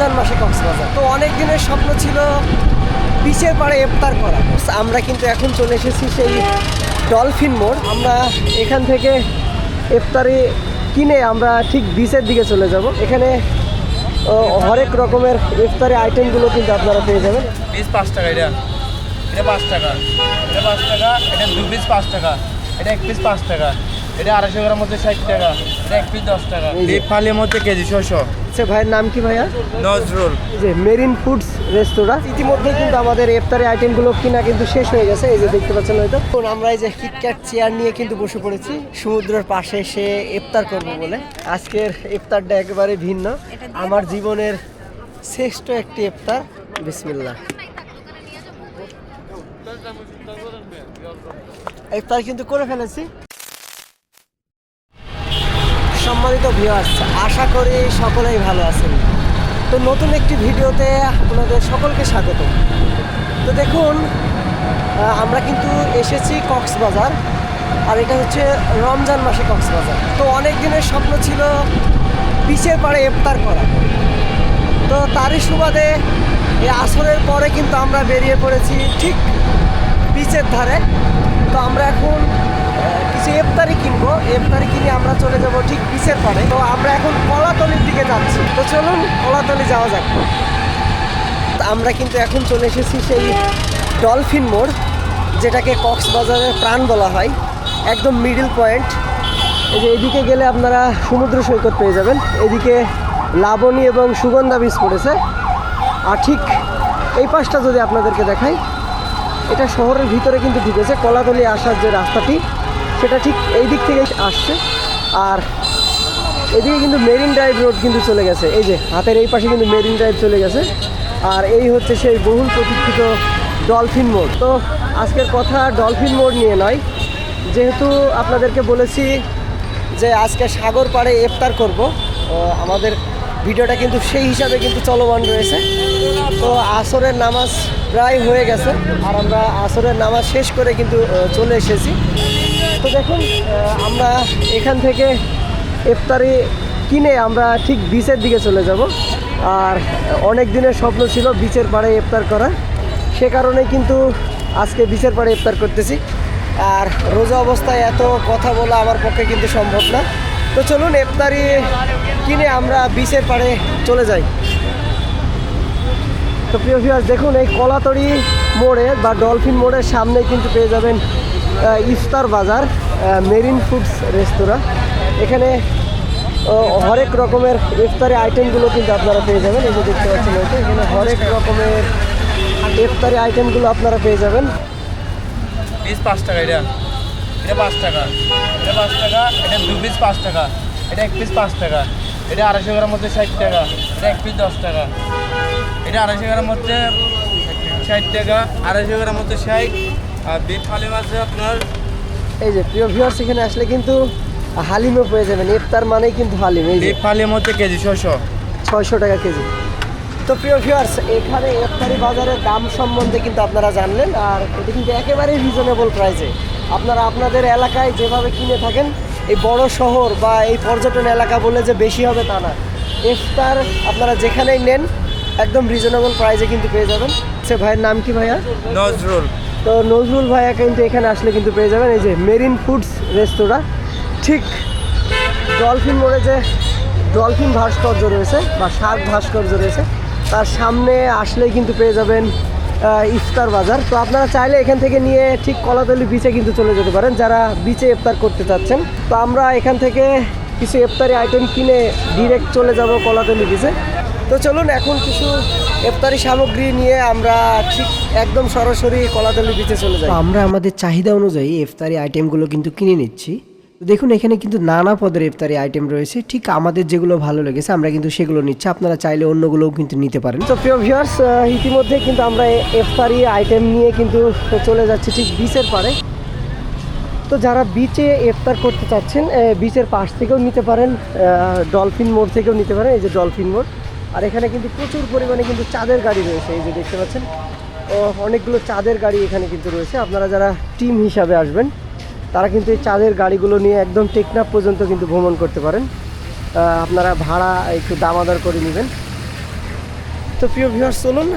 রমজান মাসে কক্সবাজার। তো অনেক দিনের স্বপ্ন ছিল বিচের পাড়ে ইফতার করা। আমরা কিন্তু এখন চলে এসেছি সেই ডলফিন মোড়। আমরা এখান থেকে ইফতারি কিনে আমরা ঠিক বিচের দিকে চলে যাব। এখানে হরেক রকমের ইফতারি আইটেমগুলো কিন্তু আপনারা পেয়ে যাবেন। পিস পাঁচ টাকা এটা। এটা পাঁচ টাকা। এটা পাঁচ টাকা এটা দু পিস পাঁচ টাকা। এটা এক পিস পাঁচ টাকা। এটা আড়াইশো গ্রাম মধ্যে ষাট টাকা। এটা এক পিস দশ টাকা। এই ফালির মধ্যে কেজি ছশো সে ভাইয়ের নাম কি ভাইয়া? নজরুল। যে মেরিন ফুডস রেস্তোরাঁ। ইতিমধ্যে কিন্তু আমাদের ইফতারি আইটেমগুলো কিনা কিন্তু শেষ হয়ে গেছে এই যে দেখতে পাচ্ছেন হয়তো। এখন আমরা এই যে কিটক্যাট চেয়ার নিয়ে কিন্তু বসে পড়েছি সমুদ্রের পাশে এসে ইফতার করব বলে। আজকের ইফতারটা একেবারে ভিন্ন। আমার জীবনের শ্রেষ্ঠ একটি ইফতার বিসমিল্লাহ। ইফতার কিন্তু করে ফেলেছি। সম্মানিত ভিউয়ার্স আশা করি সকলেই ভালো আছেন। তো নতুন একটি ভিডিওতে আপনাদের সকলকে স্বাগত। তো দেখুন আমরা কিন্তু এসেছি কক্সবাজার, আর এটা হচ্ছে রমজান মাসে কক্সবাজার। তো অনেক দিনের স্বপ্ন ছিল বিচের পাড়ে ইফতার করা। তো তারই সুবাদে এই আসরের পরে কিন্তু আমরা বেরিয়ে পড়েছি ঠিক বিচের ধারে। তো আমরা এখন কিছু ইফতারি কিনবো ইফতারি কিনে আমরা চলে যাব ঠিক বিচের পাড়ে তো আমরা এখন কলাতলির দিকে যাচ্ছি। তো চলুন কলাতলি যাওয়া যাক। আমরা কিন্তু এখন চলে এসেছি সেই ডলফিন মোড়, যেটাকে কক্সবাজারের প্রাণ বলা হয়। একদম মিডিল পয়েন্ট এই যে এদিকে গেলে আপনারা সমুদ্র সৈকত পেয়ে যাবেন। এদিকে লাবণী এবং সুগন্ধা বীজ পড়েছে আর ঠিক এই পাশটা যদি আপনাদেরকে দেখাই, এটা শহরের ভিতরে কিন্তু ঢুকেছে। কলাতলি আসার যে রাস্তাটি, সেটা ঠিক এই দিক থেকে আসছে। আর এদিকে কিন্তু মেরিন ড্রাইভ রোড কিন্তু চলে গেছে। এই যে, হাতের এই পাশে কিন্তু মেরিন ড্রাইভ চলে গেছে। আর এই হচ্ছে সেই বহুল প্রতীক্ষিত ডলফিন মোড়। তো আজকের কথা ডলফিন মোড় নিয়ে নয়, যেহেতু আপনাদেরকে বলেছি যে আজকে সাগর পাড়ে ইফতার করব আমাদের ভিডিওটা কিন্তু সেই হিসাবে কিন্তু চলমান রয়েছে। তো আসরের নামাজ প্রায় হয়ে গেছে, আর আমরা আসরের নামাজ শেষ করে কিন্তু চলে এসেছি। তো দেখুন আমরা এখান থেকে ইফতারি কিনে আমরা ঠিক বিচের দিকে চলে যাব। আর অনেক দিনের স্বপ্ন ছিল বিচের পাড়ে ইফতার করা। সে কারণে কিন্তু আজকে বিচের পাড়ে ইফতার করতেছি। আর রোজা অবস্থায় এত কথা বলা আমার পক্ষে কিন্তু সম্ভব না। তো চলুন ইফতারি কিনে আমরা বিচের পাড়ে চলে যাই। তো প্রিয় ভিউয়ার্স দেখুন এই কলাতড়ি মোড়ে বা ডলফিন মোড়ের সামনে কিন্তু পেয়ে যাবেন ইফতার বাজার মেরিন ফুডস রেস্তোরাঁ। এখানে হরেক রকমের ইফতারি আইটেমগুলো কিন্তু আপনারা পেয়ে যাবেন। এই যে দেখতে পাচ্ছেন এখানে হরেক রকমের ইফতারি আইটেমগুলো আপনারা পেয়ে যাবেন। পিস পাঁচ টাকা, এটা। এটা পাঁচ টাকা। এটা পাঁচ টাকা, এটা দু পিস পাঁচ টাকা। এটা এক পিস পাঁচ টাকা। এটা আড়াইশো গ্রাম মধ্যে ষাট টাকা। এটা এক পিস দশ টাকা। এটা আড়াইশো গ্রাম মধ্যে ষাট টাকা। আড়াইশো গ্রাম মধ্যে ষাট। আর আছে আপনার এই যে প্রিয় ভিউয়ার্স এখানে আসলে কিন্তু হালিমও পেয়ে যাবেন। ইফতার মানেই কিন্তু হালিম এই যে। ফালির মধ্যে কেজি ছশো ছয়শো টাকা কেজি। তো প্রিয় ভিউয়ার্স এখানে ইফতারি বাজারের দাম সম্বন্ধে কিন্তু আপনারা জানলেন আর এটা কিন্তু একেবারেই রিজনেবল প্রাইসে আপনারা আপনাদের এলাকায় যেভাবে কিনে থাকেন এই বড় শহর বা এই পর্যটন এলাকা বলে যে বেশি হবে তা না। ইফতার আপনারা যেখানেই নেন একদম রিজনেবল প্রাইসে কিন্তু পেয়ে যাবেন। সে ভাইয়ের নাম কি ভাইয়া? নজরুল। তো নজরুল ভাইয়া কিন্তু এখানে আসলে কিন্তু পেয়ে যাবেন। এই যে মেরিন ফুডস রেস্তোরাঁ, ঠিক ডলফিন মোড়ে যে ডলফিন ভাস্কর্য রয়েছে বা শাক ভাস্কর্য রয়েছে, তার সামনে আসলেই কিন্তু পেয়ে যাবেন ইফতার বাজার। তো আপনারা চাইলে এখান থেকে নিয়ে ঠিক কলাতলি বিচে কিন্তু চলে যেতে পারেন, যারা বিচে ইফতার করতে চাচ্ছেন। তো আমরা এখান থেকে কিছু ইফতারি আইটেম কিনে ডিরেক্ট চলে যাব কলাতলি বিচে তো চলুন, এখন কিছু ইফতারি সামগ্রী নিয়ে আমরা ঠিক একদম সরাসরি কলাতলি বিচে চলে যাই। আমরা আমাদের চাহিদা অনুযায়ী ইফতারি আইটেমগুলো কিন্তু কিনে নিচ্ছি। দেখুন এখানে কিন্তু নানা পদের ইফতারি আইটেম রয়েছে। ঠিক আমাদের যেগুলো ভালো লেগেছে আমরা কিন্তু সেগুলো নিচ্ছি। আপনারা চাইলে অন্যগুলোও কিন্তু নিতে পারেন। তো প্রিয় ভিউয়ার্স ইতিমধ্যে কিন্তু আমরা ইফতারি আইটেম নিয়ে কিন্তু চলে যাচ্ছি ঠিক বিচের পাড়ে। তো যারা বিচে ইফতার করতে চাচ্ছেন বিচের পাশ থেকেও নিতে পারেন ডলফিন মোড় থেকেও নিতে পারেন। এই যে ডলফিন মোড় আর এখানে কিন্তু প্রচুর পরিমাণে কিন্তু চাঁদের গাড়ি রয়েছে, এই যে দেখতে পাচ্ছেন। অনেকগুলো চাঁদের গাড়ি এখানে কিন্তু রয়েছে। আপনারা যারা টিম হিসাবে আসবেন, তারা কিন্তু এই চাঁদের গাড়িগুলো নিয়ে একদম টেকনাফ পর্যন্ত কিন্তু ভ্রমণ করতে পারেন। আপনারা ভাড়া একটু দামাদার করে নেবেন। তো প্রিয় ভিউয়ার্স চলুন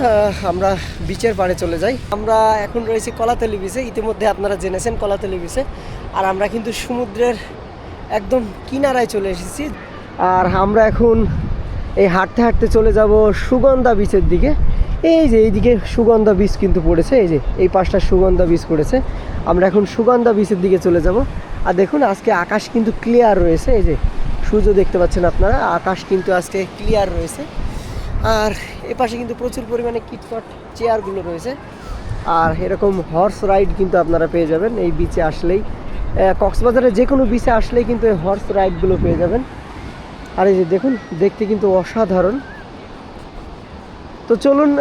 আমরা বিচের পাড়ে চলে যাই। আমরা এখন রয়েছি কলাতলি বিচে ইতিমধ্যে আপনারা জেনেছেন কলাতলি বিচে আর আমরা কিন্তু সমুদ্রের একদম কিনারায় চলে এসেছি। আর আমরা এখন এই হাঁটতে হাঁটতে চলে যাব সুগন্ধা বিচের দিকে। এই যে এইদিকে সুগন্ধা বীজ কিন্তু পড়েছে, এই যে এই পাশটা সুগন্ধা বীজ পড়েছে। আমরা এখন সুগন্ধা বীজের দিকে চলে যাব। আর দেখুন, আজকে আকাশ কিন্তু ক্লিয়ার রয়েছে, এই যে সূর্য দেখতে পাচ্ছেন আপনারা, আকাশ কিন্তু আজকে ক্লিয়ার রয়েছে। আর এ পাশে কিন্তু প্রচুর পরিমাণে কিটকট চেয়ারগুলো রয়েছে। আর এরকম হর্স রাইড কিন্তু আপনারা পেয়ে যাবেন, এই বিচে আসলেই। কক্সবাজারে যে কোনো বিচে আসলেই কিন্তু এই হর্স রাইডগুলো পেয়ে যাবেন। আর এই যে দেখুন, দেখতে কিন্তু অসাধারণ। তো চলুন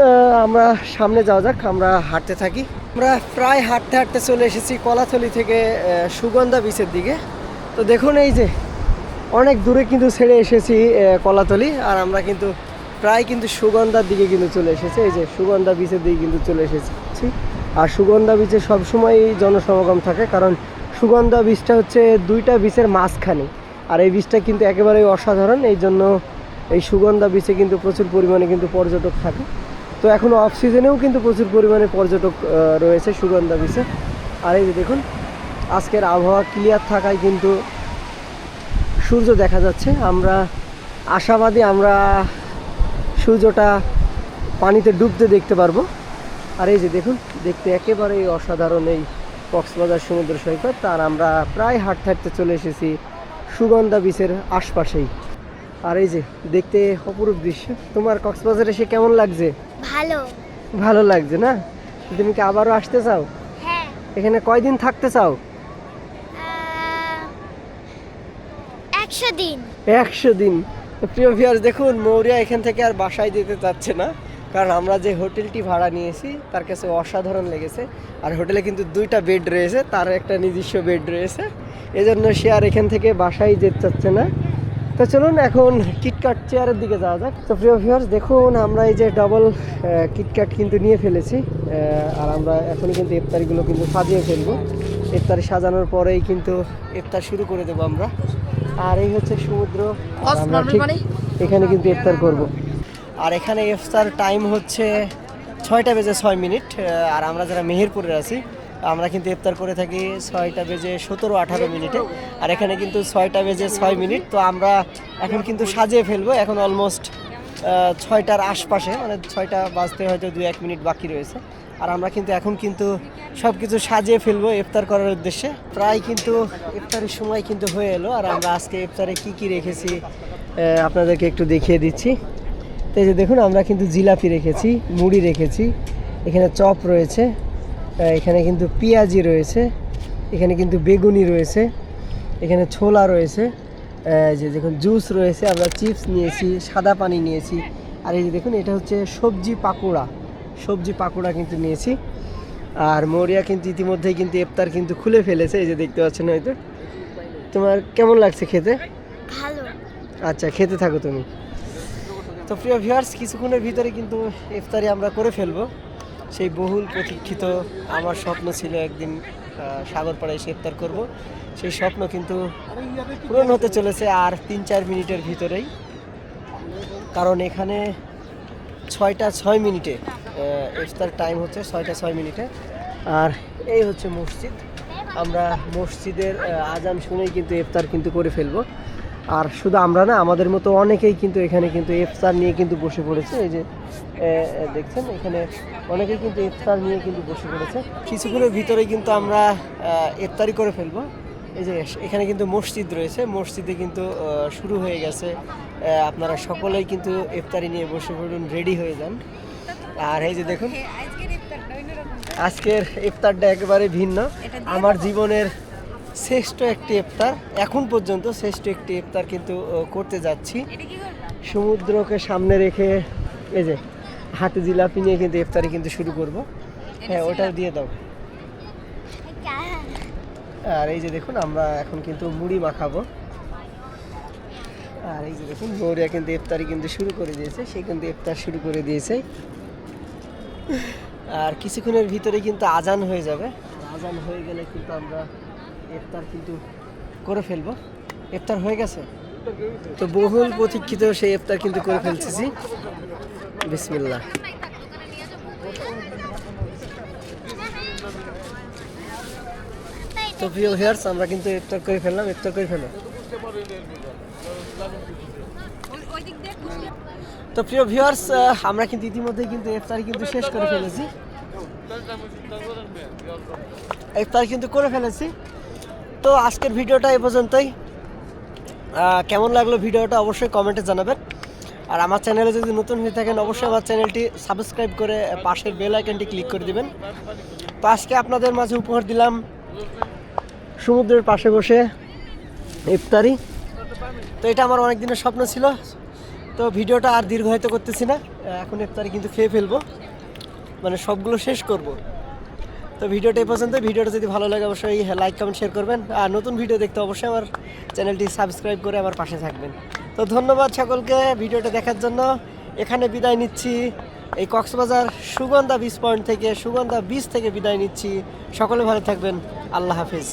আমরা সামনে যাওয়া যাক, আমরা হাঁটতে থাকি। আমরা প্রায় হাঁটতে হাঁটতে চলে এসেছি কলাথলি থেকে সুগন্ধা বিচের দিকে। তো দেখুন এই যে, অনেক দূরে কিন্তু ছেড়ে এসেছি কলাতলি আর আমরা কিন্তু প্রায় কিন্তু সুগন্ধার দিকে কিন্তু চলে এসেছি। এই যে, সুগন্ধা বিচের দিকে কিন্তু চলে এসেছি। আর সুগন্ধা বিচে সবসময়ই জনসমাগম থাকে, কারণ সুগন্ধা বীজটা হচ্ছে দুইটা বীচের মাঝখানে। আর এই বীজটা কিন্তু একেবারেই অসাধারণ, এই জন্য এই সুগন্ধা বিচে কিন্তু প্রচুর পরিমাণে কিন্তু পর্যটক থাকে। তো এখন অফ সিজনেও কিন্তু প্রচুর পরিমাণে পর্যটক রয়েছে সুগন্ধা বিচে আর এই যে দেখুন, আজকের আবহাওয়া ক্লিয়ার থাকায় কিন্তু সূর্য দেখা যাচ্ছে। আমরা আশাবাদী আমরা সূর্যটা পানিতে ডুবতে দেখতে পারব। আর এই যে দেখুন, দেখতে একেবারেই অসাধারণ এই কক্সবাজার সমুদ্র সৈকত। আর আমরা প্রায় হাঁটতে হাঁটতে চলে এসেছি সুগন্ধা বিচের আশপাশেই। আর এই যে দেখতে অপরূপ দৃশ্য। তোমার কক্সবাজার এসে কেমন লাগছে? ভালো। ভালো লাগছে না? তুমি কি আবারও আসতে চাও? হ্যাঁ। এখানে কয়দিন থাকতে চাও? একশো দিন। একশো দিন। প্রিয় ভিউয়ার্স দেখুন মৌরিয়া এখান থেকে আর বাসায় যেতে চাচ্ছে না। কারণ আমরা যে হোটেলটি ভাড়া নিয়েছি তার কাছে অসাধারণ লেগেছে। আর হোটেলে কিন্তু দুইটা বেড রয়েছে তার একটা নিজস্ব বেড রয়েছে। এজন্য সে আর এখান থেকে বাসায় যেতে চাচ্ছে না। তো চলুন এখন কিটকাট চেয়ারের দিকে যাওয়া যাক। তো প্রিয় ভিউয়ার্স দেখুন আমরা এই যে ডবল কিটকাট কিন্তু নিয়ে ফেলেছি আর আমরা এখনই কিন্তু ইফতারিগুলো কিন্তু সাজিয়ে ফেলব। ইফতারি সাজানোর পরেই কিন্তু ইফতার শুরু করে দেবো আমরা। আর এই হচ্ছে সমুদ্র আমরা ঠিক এখানে কিন্তু ইফতার করব। আর এখানে ইফতার টাইম হচ্ছে ছয়টা বেজে ছয় মিনিট আর আমরা যারা মেহেরপুরে আছি আমরা কিন্তু ইফতার করে থাকি ছয়টা বেজে সতেরো, আঠারো মিনিটে। আর এখানে কিন্তু ছয়টা বেজে ছয় মিনিট। তো আমরা এখন কিন্তু সাজিয়ে ফেলব। এখন অলমোস্ট ছয়টার আশপাশে মানে ছয়টা বাজতে হয়তো দু এক মিনিট বাকি রয়েছে। আর আমরা কিন্তু এখন কিন্তু সব কিছু সাজিয়ে ফেলব ইফতার করার উদ্দেশ্যে। প্রায় কিন্তু ইফতারের সময় কিন্তু হয়ে এলো। আর আমরা আজকে ইফতারে কি কি রেখেছি আপনাদেরকে একটু দেখিয়ে দিচ্ছি। তো এই যে দেখুন, আমরা কিন্তু জিলাপি রেখেছি, মুড়ি রেখেছি। এখানে চপ রয়েছে। এখানে কিন্তু পেঁয়াজি রয়েছে এখানে কিন্তু বেগুনি রয়েছে এখানে ছোলা রয়েছে যে দেখুন জুস রয়েছে আমরা চিপস নিয়েছি সাদা পানি নিয়েছি আর এই যে দেখুন এটা হচ্ছে সবজি পাকোড়া সবজি পাকোড়া কিন্তু নিয়েছি আর মরিয়া কিন্তু ইতিমধ্যেই কিন্তু ইফতার কিন্তু খুলে ফেলেছে এই যে দেখতে পাচ্ছেন হয়তো। তোমার কেমন লাগছে খেতে? ভালো। আচ্ছা খেতে থাকো তুমি। তো প্রিয় ভিউয়ার্স কিছুক্ষণের ভিতরে কিন্তু ইফতারি আমরা করে ফেলব। সেই বহুল প্রতীক্ষিত আমার স্বপ্ন ছিল একদিন সাগরপাড়ায় এসে ইফতার করব। সেই স্বপ্ন কিন্তু পূরণ হতে চলেছে আর তিন চার মিনিটের ভিতরেই। কারণ এখানে ছয়টা ছয় মিনিটে ইফতার টাইম হচ্ছে ছয়টা ছয় মিনিটে। আর এই হচ্ছে মসজিদ। আমরা মসজিদের আজান শুনেই কিন্তু ইফতার কিন্তু করে ফেলব। আর শুধু আমরা না আমাদের মতো অনেকেই কিন্তু এখানে কিন্তু ইফতার নিয়ে কিন্তু বসে পড়েছে। এই যে দেখছেন এখানে অনেকেই কিন্তু ইফতার নিয়ে কিন্তু বসে পড়েছে। কিছুক্ষণের ভিতরে কিন্তু আমরা ইফতারি করে ফেলব। এই যে এখানে কিন্তু মসজিদ রয়েছে। মসজিদে কিন্তু শুরু হয়ে গেছে। আপনারা সকলেই কিন্তু ইফতারি নিয়ে বসে পড়ুন রেডি হয়ে যান। আর এই যে দেখুন আজকের ইফতারটা একেবারে ভিন্ন। আমার জীবনের শ্রেষ্ঠ একটি ইফতার। এখন পর্যন্ত শ্রেষ্ঠ একটি ইফতার কিন্তু করতে যাচ্ছি। সমুদ্রকে সামনে রেখে এই যে হাতে জিলাপি নিয়ে কিন্তু ইফতারি কিন্তু শুরু করব। হ্যাঁ ওটাও দিয়ে দাও। আর এই যে দেখুন আমরা এখন কিন্তু মুড়ি মাখাবো। আর এই যে দেখুন গৌরিয়া কিন্তু ইফতারি কিন্তু শুরু করে দিয়েছে। সে কিন্তু ইফতার শুরু করে দিয়েছে। আর কিছুক্ষণের ভিতরে কিন্তু আজান হয়ে যাবে। আজান হয়ে গেলে কিন্তু আমরা ইফতার কিন্তু করে ফেলব ইফতার হয়ে গেছে তো বহুল প্রতীক্ষিত সেই ইফতার কিন্তু করে ফেলতেছি বিসমিল্লা তো প্রিয় ভিউয়ার্স আমরা কিন্তু ইফতার করে ফেললাম ইফতার করে ফেললাম তো প্রিয় ভিউয়ার্স আমরা কিন্তু ইতিমধ্যেই কিন্তু ইফতারি কিন্তু শেষ করে ফেলেছি ইফতার কিন্তু করে ফেলেছি তো আজকের ভিডিওটা এ পর্যন্তই। কেমন লাগল ভিডিওটা অবশ্যই কমেন্টে জানাবেন। আর আমার চ্যানেলে যদি নতুন হয়ে থাকেন, অবশ্যই আমার চ্যানেলটি সাবস্ক্রাইব করে পাশের বেল আইকনটি ক্লিক করে দিবেন। তো আজকে আপনাদের মাঝে উপহার দিলাম সমুদ্রের পাশে বসে ইফতারি। তো এটা আমার অনেক দিনের স্বপ্ন ছিল। তো ভিডিওটা আর দীর্ঘায়িত করতেছি না। এখন ইফতারি কিন্তু খেয়ে ফেলব। মানে সবগুলো শেষ করব। তো ভিডিওটা এই পর্যন্ত ভিডিওটা যদি ভালো লাগে, অবশ্যই লাইক কমেন্ট শেয়ার করবেন। আর নতুন ভিডিও দেখতে অবশ্যই আমার চ্যানেলটি সাবস্ক্রাইব করে আমার পাশে থাকবেন। তো ধন্যবাদ সকলকে ভিডিওটা দেখার জন্য। এখানে বিদায় নিচ্ছি। এই কক্সবাজার সুগন্ধা বিচ পয়েন্ট থেকে, সুগন্ধা বিচ থেকে বিদায় নিচ্ছি। সকলে ভালো থাকবেন। আল্লাহ হাফিজ।